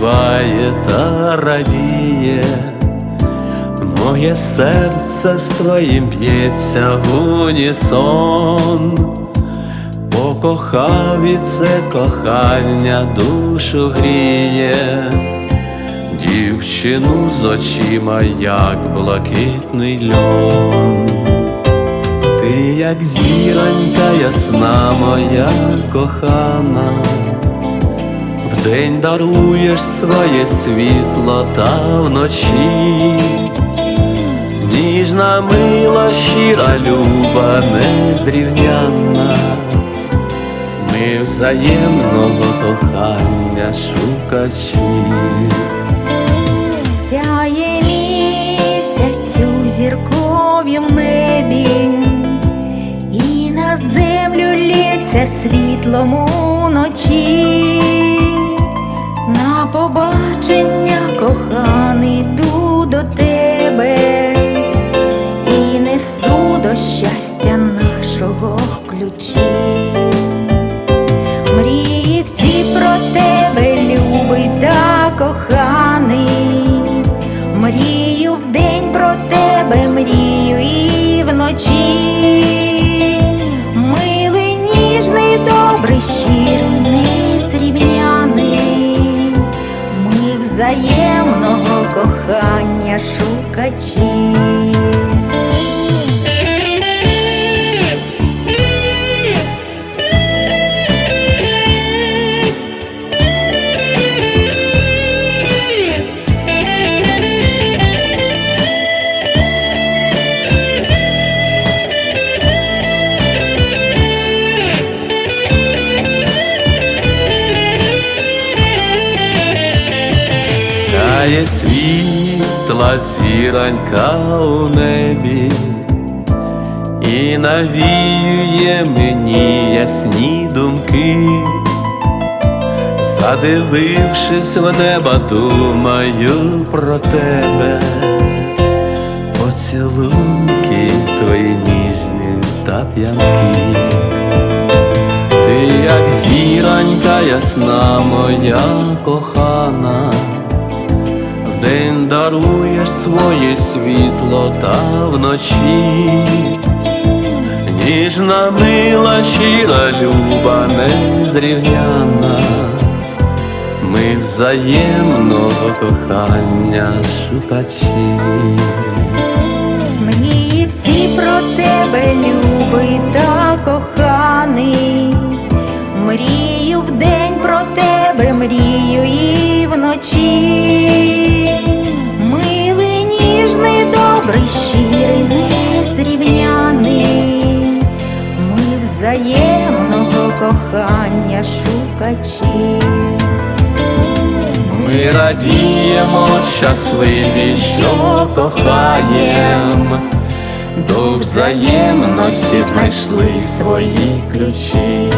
гріє, моє серце з твоїм б'ється в унісон, покохав і це кохання душу гріє, дівчину з очима, як блакитний льон. Ти як зіронька ясна моя кохана, Вдень даруєш своє світло та вночі, ніжна мила, щира люба, незрівнянна, ми взаємного кохання шукачі. Сяє місяцю зірковім небі, і на землю лється світлом Ми взаємного кохання шукачі. Сяє світла зіронька у небі і навіює мені ясні думки, задивившись в небо, думаю про тебе, поцілунки твої ніжні та п'янки. Ти як зіронька ясна моя кохана, даруєш своє світло та вночі, ніжна мила, щира люба, незрівняна, ми взаємного кохання шукачі. Мрії всі про тебе, любий та взаємного кохання шукачі. Ми радіємо, щасливі, що кохаєм, до взаємності знайшли свої ключі.